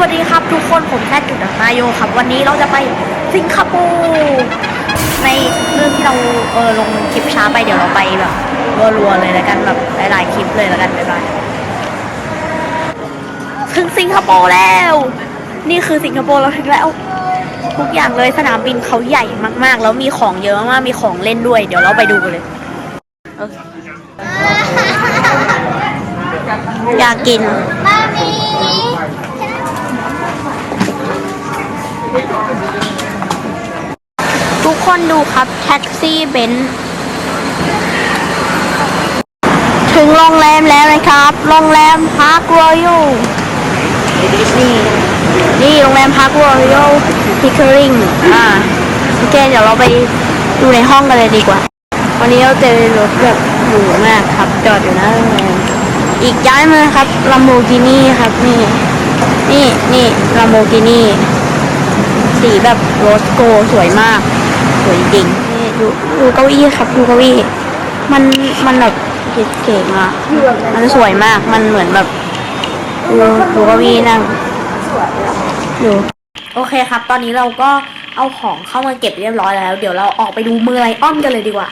วัสดีครับทุกคนผมแค่จุดนายโยครับ วันนี้เราจะไปสิงคโปร์ในเรื่องที่เราเออลงคลิปช้าไปเดี๋ยวเราไปแบบรัวๆเลยแล้วกันแบบหลายๆคลิปเลยแล้วกันบ๊ายบายถึงสิงคโปร์แล้ว นี่คือสิงคโปร์เราถึงแล้ว ทุกอย่างเลยสนามบินเขาใหญ่มากๆ แล้วมีของเยอะมากๆมีของเล่นด้วย เดี๋ยวเราไปดูกันเลยโอเคอยากกินมามี คนดูครับแท็กซี่เบนซ์ถึงโรงแรมแล้วนะครับ โรงแรมพาร์ครอยัลนี่นี่โรงแรมพาร์ครอยัลพิคริงอ่าโอเคเดี๋ยวเราไปดูในห้องกันเลยดีกว่า วันนี้เราเจอรถแบบหรูมากครับ จอดอยู่หน้าโรงแรมอีกย้ายมาครับลัมโบกินี่ครับนี่ นี่นี่ลัมโบกินี่สีแบบโรสโกสวยมาก สวยจริงนี่ดูดูเก้าอี้ครับดูเก้าอี้มันมันแบบเก๋ๆมากมันสวยมากมันเหมือนแบบดูดูเก้าอี้นั่งดูโอเคครับ ตอนนี้เราก็เอาของเข้ามาเก็บเรียบร้อยแล้ว เดี๋ยวเราออกไปดูมือไลออนกันเลยดีกว่า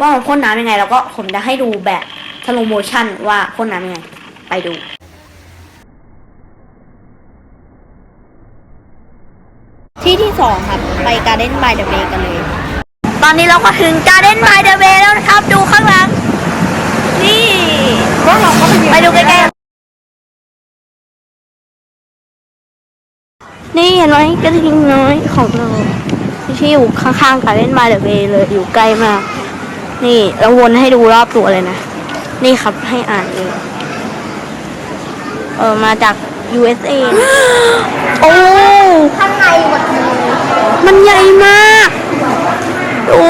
ว่ามันพ่นน้ำยังไง แล้วก็ผมจะให้ดูแบบสโลโมชั่นว่าพ่นน้ำยังไง ไปดูที่ที่สองครับ ไปการ์เด้นบายเดอะเบย์กันเลย ตอนนี้เราก็ถึงการ์เด้นบายเดอะเบย์แล้วนะครับ ดูข้างหลัง นี่ไปดูใกล้ๆนี่เห็นไหมกระทิงน้อยของเราที่อยู่ข้างๆการ์เด้นบายเดอะเบย์เลยอยู่ใกล้มาก นี่เราวนให้ดูรอบตัวเลยนะ นี่ครับให้อ่านเองเออมาจาก USA โอ้ข้างในหมดเลย มันใหญ่มาก โอ้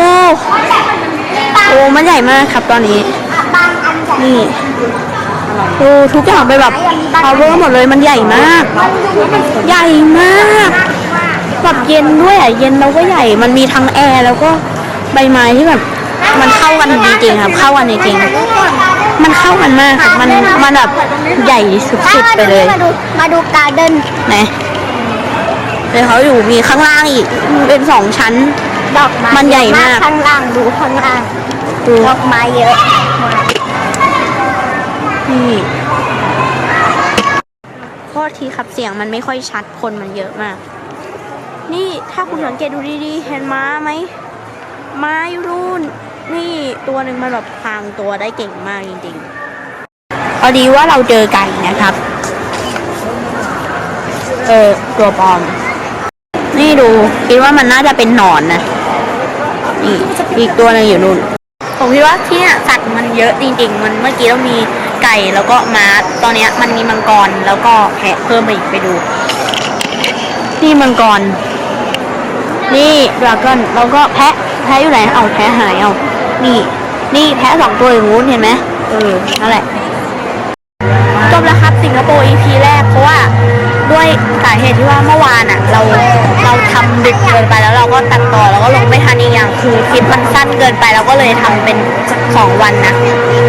โอ้ มันใหญ่มากครับตอนนี้อะบางอันใหญ่นี่ดูทุกอย่างไปแบบ power หมดเลยมันใหญ่มาก ใหญ่มากแบบเย็นด้วยอะเย็นแล้วก็ใหญ่ มันมีทั้งแอร์แล้วก็ใบไม้ที่แบบ มันเข้ากันจริงๆครับ เข้ากันจริงๆมันเข้ากันมากครับมันมันแบบใหญ่สุดๆไปเลย มาดูมาดูการ์เด้นไหนเดี๋ยวเขาอยู่มีข้างล่างอีกเป็นสองชั้น ดอกไม้มันใหญ่มาก ข้างล่างดูข้างล่างดูดอกไม้เยอะมากนี่โทษทีครับเสียงมันไม่ค่อยชัดคนมันเยอะมาก นี่ถ้าคุณสังเกตดูดีๆ เห็นม้าไหมม้าอยู่รุ่น นี่ตัวหนึ่งมันแบบพรางตัวได้เก่งมากจริงๆพอดีว่าเราเจอไก่นะครับ เออตัวปลอม นี่ดูคิดว่ามันน่าจะเป็นหนอนนะ นี่อีกตัวหนึงอยู่นู่น ผมคิดว่าที่เนี่ยสัตว์มันเยอะจริง ๆ มันเมื่อกี้เรามีไก่แล้วก็ม้าตอนเนี้ยมันมีมังกรแล้วก็แพะเพิ่มไปอีกไปดูนี่มังกร นี่ดราก้อนแล้วก็แพะแพะอยู่ไหนเอาแพะหายเอานี่ นี่แพะสองตัวอย่างงู้นเห็นไหมเออนั่นแหละจบแล้วครับสิงคโปร์ EP แรกเพราะว่าด้วยสาเหตุที่ว่าเมื่อวานอะ เราเราทำดึกเกินไปแล้วเราก็ตัดต่อแล้วก็ลงไม่ทันอีกอย่าง คือคลิปมันสั้นเกินไปเราก็เลยทำเป็นสองวันนะ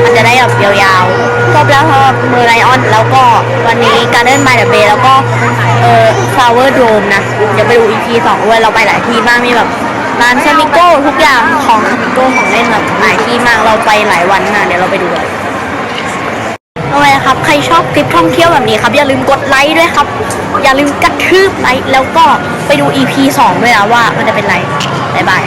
มันจะได้แบบยาวๆจบแล้วครับเมอร์ไลออนแล้วก็วันนี้การ์เด้นบายเดอะเบย์แล้วก็เออฟลาวเวอร์โดมนะ เดี๋ยวไปดู EP สองด้วยเราไปหลายที่มากมีแบบร้านเซมิโก้ทุกอย่างของเซมิโก้ของเล่นแบบหลายที่มากเราไปหลายวันนะเดี๋ยวเราไปดูกันโอเคครับ ใครชอบคลิปท่องเที่ยวแบบนี้ครับ อย่าลืมกดไลค์ด้วยครับ อย่าลืมกระทืบไลค์แล้วก็ไปดู EP 2 ด้วยนะว่ามันจะเป็นไร บ๊ายบาย